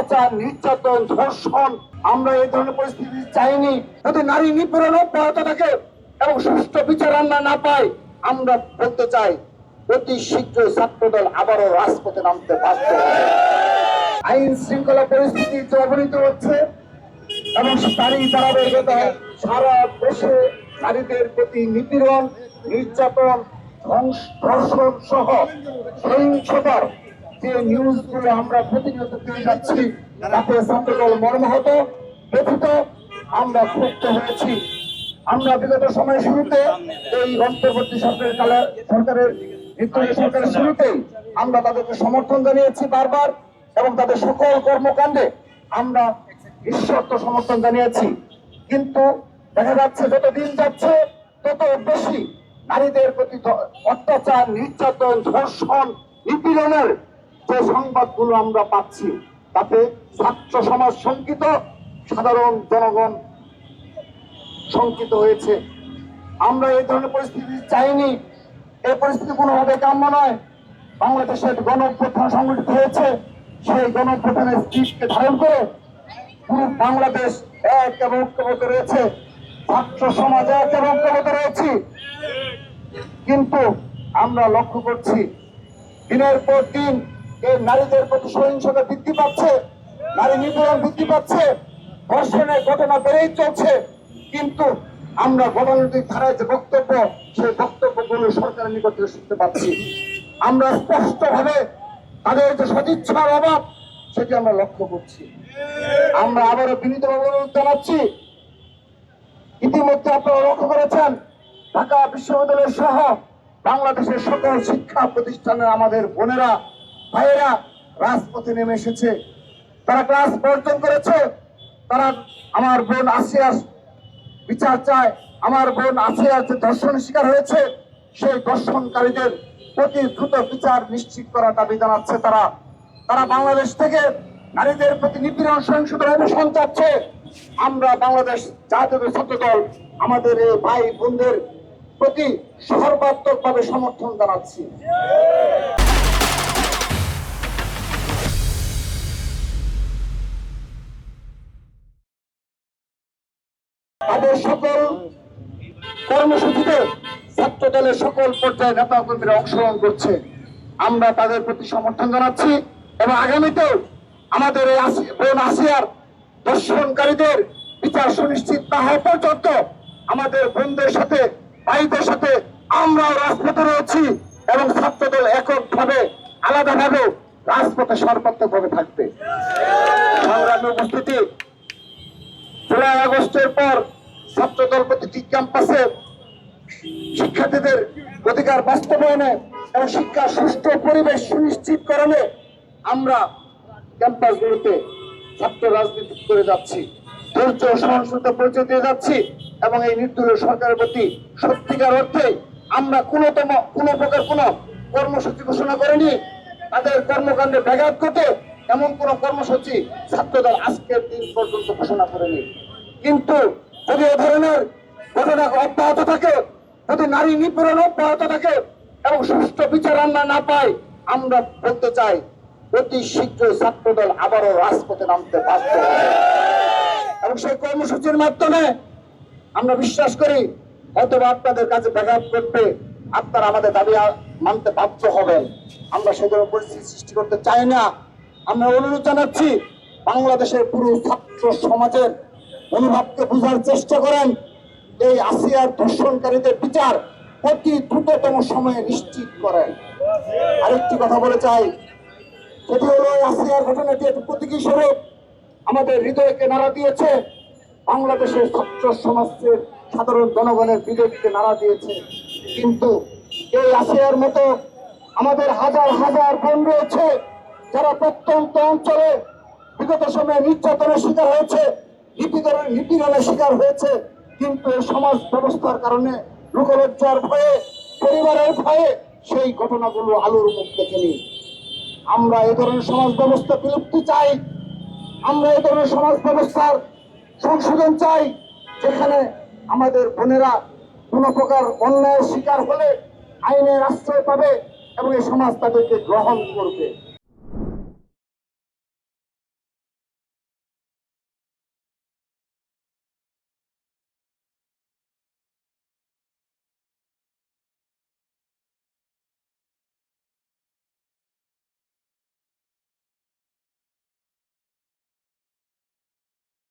অত্যাচার, নির্যাতন, ধর্ষণ, আমরা এই ধরনের পরিস্থিতি চাইনি। যদি নারী নিপীড়ন অব্যাহত থাকে এবং সুষ্ঠু বিচার আমরা না পাই, আমরা বলতে চাই, অতি শীঘ্রই ছাত্রদল আবারও রাজপথে নামতে বাধ্য আইন শৃঙ্খলা পরিস্থিতি যে হচ্ছে এবং তারই ধারাবাহিকতায় সারা দেশে নারীদের প্রতি নিপীড়ন, নির্যাতন ধ্বংস ধর্ষণ সহ সহিংসতার যে নিউজগুলো আমরা প্রতিনিয়ত পেয়ে যাচ্ছি, তাতে ছাত্রদল মর্মাহত, ব্যথিত, আমরা ক্ষুব্ধ হয়েছি। আমরা বিগত সময় শুরুতে এই অন্তর্বর্তী সরকারের কালে, সরকারের নির্দলীয় সরকারের শুরুতেই আমরা তাদেরকে সমর্থন জানিয়েছি বারবার, এবং তাদের সকল কর্মকাণ্ডে আমরা ঈশ্বরত্ব সমর্থন জানিয়েছি। কিন্তু দেখা যাচ্ছে, যত দিন যাচ্ছে, তত বেশি নারীদের প্রতি অত্যাচার, নির্যাতন, ধর্ষণ, নিপীড়নের যে সংবাদগুলো আমরা পাচ্ছি, তাতে ছাত্র সমাজ শঙ্কিত, সাধারণ জনগণ শঙ্কিত হয়েছে। আমরা এই ধরনের পরিস্থিতি চাইনি। এই পরিস্থিতি কোনোভাবে কাম্য নয়। বাংলাদেশের গণ সংগঠিত হয়েছে। সেই গণ অভ্যুত্থানের স্পিচকে ধারণ করে পুরো বাংলাদেশ এক এবং ঐক্যবদ্ধ রয়েছে। ছাত্র সমাজ এক এবং ঐক্যবদ্ধ রয়েছে। কিন্তু আমরা লক্ষ্য করছি, দিনের পর দিন নারীদের প্রতি সহিংসতা বৃদ্ধি পাচ্ছে, নারী নিপীড়ন বৃদ্ধি পাচ্ছে, ধর্ষণের ঘটনা বেড়েই চলছে। কিন্তু আমরা গণনৈতিক ধারায় যে বক্তব্য, সেই বক্তব্যগুলো সরকারের নিকট থেকে শুনতে পাচ্ছি। আমরা স্পষ্ট ভাবে তাদের যে সদিচ্ছার অভাব, সেটি আমরা লক্ষ্য করছি। আমরা আবারও বিনীতভাবে অনুরোধ জানাচ্ছি, ইতিমধ্যে আপনারা লক্ষ্য করেছেন, ঢাকা বিশ্ববিদ্যালয় সহ বাংলাদেশের সকল শিক্ষা প্রতিষ্ঠানের আমাদের বোনেরা ভাইয়েরা, রাজপথে নেমে এসেছে। তারা ক্লাস বর্জন করেছে। তারা আমার বোন আসিয়ার বিচার চায়। আমার বোন আসিয়ার যে ধর্ষণ শিকার হয়েছে, সেই ধর্ষণকারীদের প্রতি দ্রুত বিচার নিশ্চিত করার দাবি জানাচ্ছে তারা। তারা বাংলাদেশ থেকে নারীদের প্রতি নিপীড়ন, সহিংসতার অবসান চাচ্ছে। আমরা বাংলাদেশ জাতীয় ছাত্র দল আমাদের এই ভাই বোনদের প্রতি সর্বাত্মক ভাবে সমর্থন জানাচ্ছি। তাদের সকল কর্মসূচিতে ছাত্র দলের সকল পর্যায়ে নেতা কর্মীরা অংশগ্রহণ করছে। আমরা তাদের প্রতি সমর্থন জানাচ্ছি এবং আগামীতেও আমাদের এই বোন আসিয়ার দর্শনকারীদের বিচার সুনিশ্চিত না হওয়া পর্যন্ত আমাদের বোনদের সাথে, ভাইদের সাথে আমরাও রাজপথে রয়েছি এবং ছাত্র দল এককভাবে, আলাদাভাবে রাজপথে সর্বাত্মকভাবে থাকবে। সংগ্রামী উপস্থিতি, জুলাই আগস্টের পর ছাত্রদল প্রতিটি ক্যাম্পাসে শিক্ষার্থীদের অধিকার বাস্তবায়নে এবং শিক্ষার সুষ্ঠু পরিবেশ সুনিশ্চিত করণে আমরা ক্যাম্পাসগুলোতে ছাত্র রাজনীতি করে যাচ্ছি। ধৈর্য সহনশীলতা পরিচয় দিয়ে যাচ্ছি এবং এই নির্দলীয় সরকারের প্রতি সত্যিকার অর্থে আমরা কোনোতম, কোনো প্রকার কোনো কর্মসূচি ঘোষণা করিনি। তাদের কর্মকাণ্ডে ব্যাঘাত ঘটে এমন কোন কর্মসূচি ছাত্রদল আজকের দিন পর্যন্ত ঘোষণা করেনি। কিন্তু যদি এ ধরনের ঘটনা অব্যাহত থাকে, যদি নারী নিপীড়ন অব্যাহত থাকে এবং সুষ্ঠু বিচার আমরা না পাই, আমরা বলতে চাই, অতি শীঘ্রই ছাত্রদল আবারও রাজপথে নামতে বাধ্য এবং সেই কর্মসূচির মাধ্যমে আমরা বিশ্বাস করি হয়তো আপনাদের কাছে ব্যাঘাত করবে আপনারা আমাদের দাবি মানতে বাধ্য হবেন। আমরা সে ধরনের পরিস্থিতি সৃষ্টি করতে চাই না। আমরা অনুরোধ জানাচ্ছি, বাংলাদেশের পুরো ছাত্র সমাজের মনোভাবকে বোঝার চেষ্টা করেন। এই আসিয়ার ধর্ষণকারীদের বিচার অতি দ্রুততম সময়ে নিশ্চিত করেন। আরেকটি কথা বলে চাই, সেটি হলো আসিয়ার ঘটনাটি একটি প্রতীকী স্বরূপ। আমাদের হৃদয়কে নাড়া দিয়েছে। বাংলাদেশের ছাত্র সমাজের সাধারণ জনগণের বিবেককে নাড়া দিয়েছে। কিন্তু এই আসিয়ার মতো আমাদের হাজার হাজার বোন রয়েছে, যারা প্রত্যন্ত অঞ্চলে বিগত সময়ে নির্যাতনের শিকার হয়েছে। নিপীড়নের নিপীড়নের শিকার হয়েছে, কিন্তু সমাজ ব্যবস্থার কারণে লোকলজ্জার ভয়ে, পরিবারের ভয়ে সেই ঘটনাগুলো আলোর মুখ দেখেনি। আমরা এ ধরনের সমাজ ব্যবস্থা বিলুপ্তি চাই। আমরা এ ধরনের সমাজ ব্যবস্থার সংশোধন চাই, যেখানে আমাদের বোনেরা কোন প্রকার অন্যায়ের শিকার হলে আইনের আশ্রয় পাবে এবং এই সমাজ তাদেরকে গ্রহণ করবে।